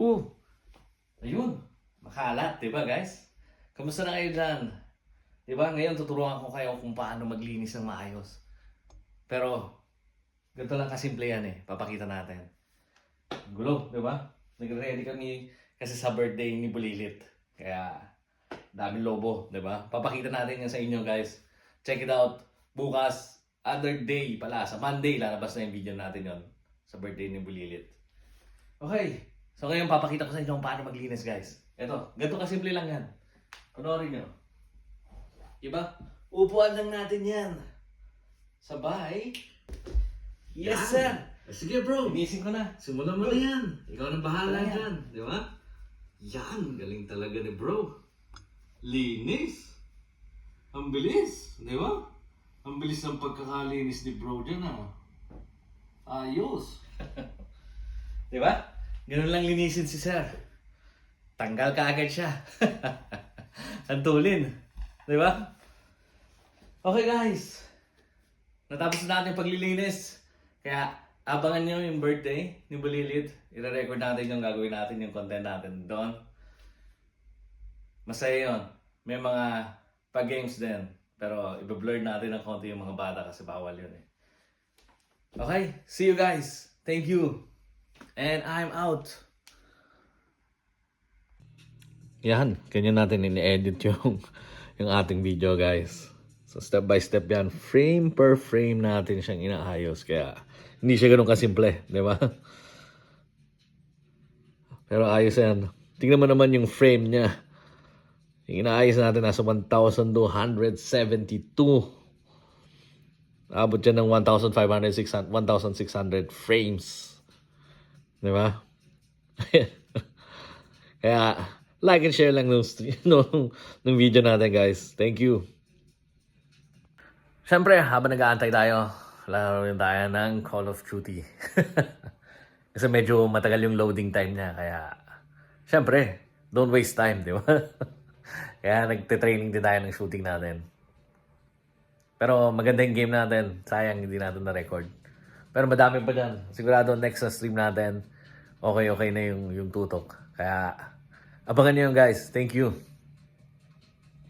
Uh, ayun. Makalat, di ba guys? Kamusta na kayo dyan? Di ba? Ngayon tuturuan ko kayo kung paano maglinis ng maayos. Pero, ganito lang kasimple yan eh. Papakita natin. Gulo, di ba? Nagre-ready kami kasi sa birthday ni Bulilit. Kaya, daming lobo, di ba? Papakita natin yan sa inyo guys. Check it out. Bukas, other day pala. Sa Monday, lalabas na yung video natin yon sa birthday ni Bulilit. Okay. So ngayon papakita ko sa inyo kung paano maglinis guys. Ito, ganito kasimple lang yan. Panoorin nyo. Diba? Upuan lang natin yan. Sabay. Yes Yan. sir. Sige bro, Linisin ko na. simulan mo na yan. Ikaw na bahala Yan. dyan, di ba? Yan, galing talaga ni bro. Linis. Ang bilis, di ba? Ang bilis ng pagkakalinis ni bro dyan ah. Ayos. Diba? Ganun lang linisin si sir. Tanggal ka agad siya. Santulin. Diba? Okay guys. Natapos na natin paglilinis. Kaya abangan nyo yung birthday ni Bulilit. Ire-record natin yung gagawin natin, yung content natin doon. Masaya yun. May mga pag-games din. Pero iba-blur natin ng konti yung mga bata kasi bawal yun eh. Okay, see you guys. Thank you. And I'm out. Yan, ganyan natin ini-edit yung, yung ating video guys. So step by step yan, frame per frame natin siyang inaayos. Kaya hindi siya ganun kasimple, di ba? Pero ayos yan. Tingnan mo naman yung frame niya. Yung inaayos natin nasa 1,272. Abot siya ng 1,500, 1,600 frames. Di ba? Kaya, like and share lang nung, nung, nung video natin, guys. Thank you. Siyempre, habang nag-aantay tayo, laro rin tayo ng Call of Duty. Kasi medyo matagal yung loading time niya, kaya, siyempre, don't waste time, di ba? kaya nagte-training din tayo ng shooting natin. Pero maganda yung game natin. Sayang hindi natin na-record. Pero madami pa dyan. Sigurado next na stream natin, okay okay na yung, yung tutok. Kaya abangan nyo yun guys. Thank you.